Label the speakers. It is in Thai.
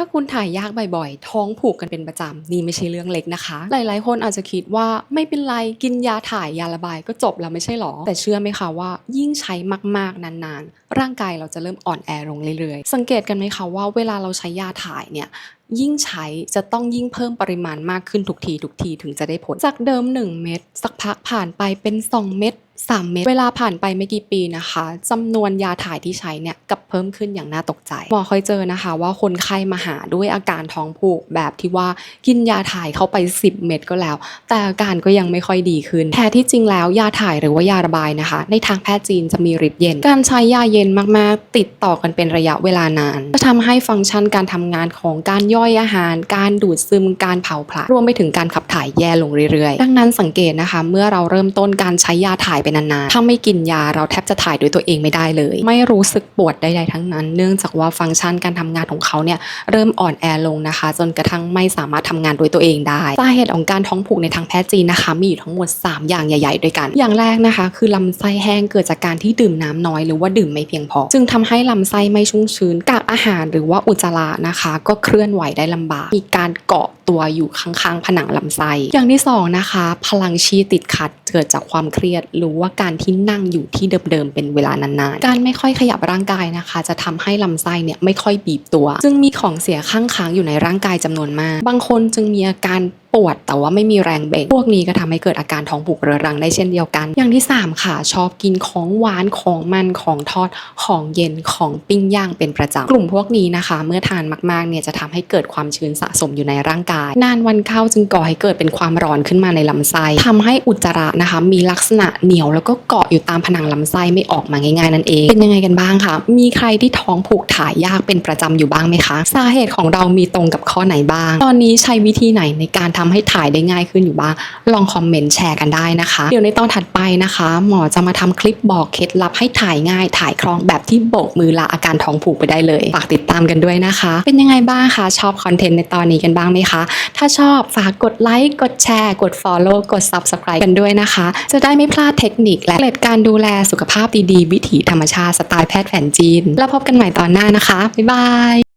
Speaker 1: ถ้าคุณถ่ายยากบ่อยๆ ท้องผูกกันเป็นประจำนี่ไม่ใช่เรื่องเล็กนะคะ หลายๆ คนอาจจะคิดว่าไม่เป็นไรกินยาถ่ายยาระบายก็จบแล้วไม่ใช่หรอ แต่เชื่อไหมคะว่ายิ่งใช้มากๆนานๆ ร่างกายเราจะเริ่มอ่อนแอลงเรื่อยๆ สังเกตกันไหมคะว่าเวลาเราใช้ยาถ่ายเนี่ยยิ่งใช้จะต้องยิ่งเพิ่มปริมาณมากขึ้นทุกทีทุกทีถึงจะได้ผลจากเดิม 1 เม็ดสักพักผ่านไปเป็น 2 เม็ด 3 เม็ดเวลาผ่านไปไม่กี่ปีนะคะจำนวนยาถ่ายที่ใช้เนี่ยกับเพิ่มขึ้นอย่างน่าตกใจหมอเคยเจอนะคะว่าคนไข้มาหาด้วยอาการท้องผูกแบบที่ว่ากินยาถ่ายเข้าไป 10 เม็ดก็แล้ว แต่อาการก็ยังไม่ค่อยดีขึ้นแท้ที่จริงแล้วยาถ่ายหรือว่ายาระบายนะคะ ในทางแพทย์จีนจะมีฤทธิ์เย็น การใช้ยาเย็นมากๆ ติดต่อกันเป็นระยะเวลานาน จะทำให้ฟังก์ชันการทำงานของการย่อยอาหาร การดูดซึมการเผาผลาญรวมไปถึงการขับถ่ายแย่ลงเรื่อยๆ ดังนั้นสังเกตนะคะ เมื่อเราเริ่มต้นการใช้ยาถ่ายไปนานๆ ถ้าไม่กินยาเราแทบจะถ่ายด้วยตัวเองไม่ได้เลย ไม่รู้สึกปวดใดๆทั้งนั้น เนื่องจากว่าฟังก์ชันการทำงานของเขาเนี่ยเริ่มอ่อนแอลงนะคะ จนกระทั่งไม่สามารถทำงานด้วยตัวเองได้สาเหตุของการท้องผูกในทางแพทย์จีนนะคะ มีอยู่ทั้งหมด 3 อย่างใหญ่ ๆ ด้วยกัน อย่างแรกนะคะ คือลำไส้แห้งเกิดจากการที่ดื่มน้ำน้อย หรือว่าดื่มไม่เพียงพอ จึงทำให้ลำไส้ไม่ชุ่มชื้นกากอาหารหรือว่าอุจจาระนะคะ ก็เคลื่อนไหวได้ลำบาก มีการเกาะ ตัวอยู่ข้างๆ ผนังลำไส้ อย่างที่สองนะคะ พลังชีติดขัดเกิดจากความเครียด หรือว่าการที่นั่งอยู่ที่เดิมๆเป็นเวลานานๆ การไม่ค่อยขยับร่างกายนะคะ จะทำให้ลำไส้เนี่ยไม่ค่อยบีบตัว ซึ่งมีของเสียข้างค้างอยู่ในร่างกายจำนวนมาก บางคนจึงมีอาการปวดแต่ว่าไม่มีแรงเบ่ง พวกนี้ก็ทำให้เกิดอาการท้องผูกเรื้อรังได้เช่นเดียวกัน อย่างที่ 3 ค่ะ ชอบกินของหวานของมันของทอดของเย็นของปิ้งย่างเป็นประจำกลุ่มพวกนี้นะคะ เมื่อทานมากๆเนี่ยจะทำให้เกิดความชื้นสะสมอยู่ในร่างกาย นานวันเข้าจึงก่อให้เกิดเป็นความร้อนขึ้นมาในลำไส้ทำให้อุจจาระนะคะ มีลักษณะเหนียวแล้วก็เกาะอยู่ตามผนังลำไส้ไม่ออกมาง่ายๆนั่นเองเป็นยังไงกันบ้างคะมีใครที่ท้องผูกถ่ายยากเป็นประจำอยู่บ้างไหมคะ สาเหตุของเรามีตรงกับข้อไหนบ้าง ตอนนี้ใช้วิธีไหนในการทำำให้ถ่ายได้ง่ายขึ้นอยู่บ้าง ลองคอมเมนต์แชร์กันได้นะคะ เดี๋ยวในตอนถัดไปนะคะ หมอจะมาทำคลิปบอกเคล็ดลับให้ถ่ายง่าย ถ่ายคล่องแบบที่โบกมือลาอาการท้องผูกไปได้เลย ฝากติดตามกันด้วยนะคะ เป็นยังไงบ้างคะ ชอบคอนเทนต์ในตอนนี้กันบ้างไหมคะ ถ้าชอบฝากกดไลค์กดแชร์กด Follow กด Subscribe กันด้วยนะคะ จะได้ไม่พลาดเทคนิคและเคล็ดการดูแลสุขภาพดีๆ วิถีธรรมชาติสไตล์แพทย์แผนจีน แล้วพบกันใหม่ตอนหน้านะคะ บ๊ายบาย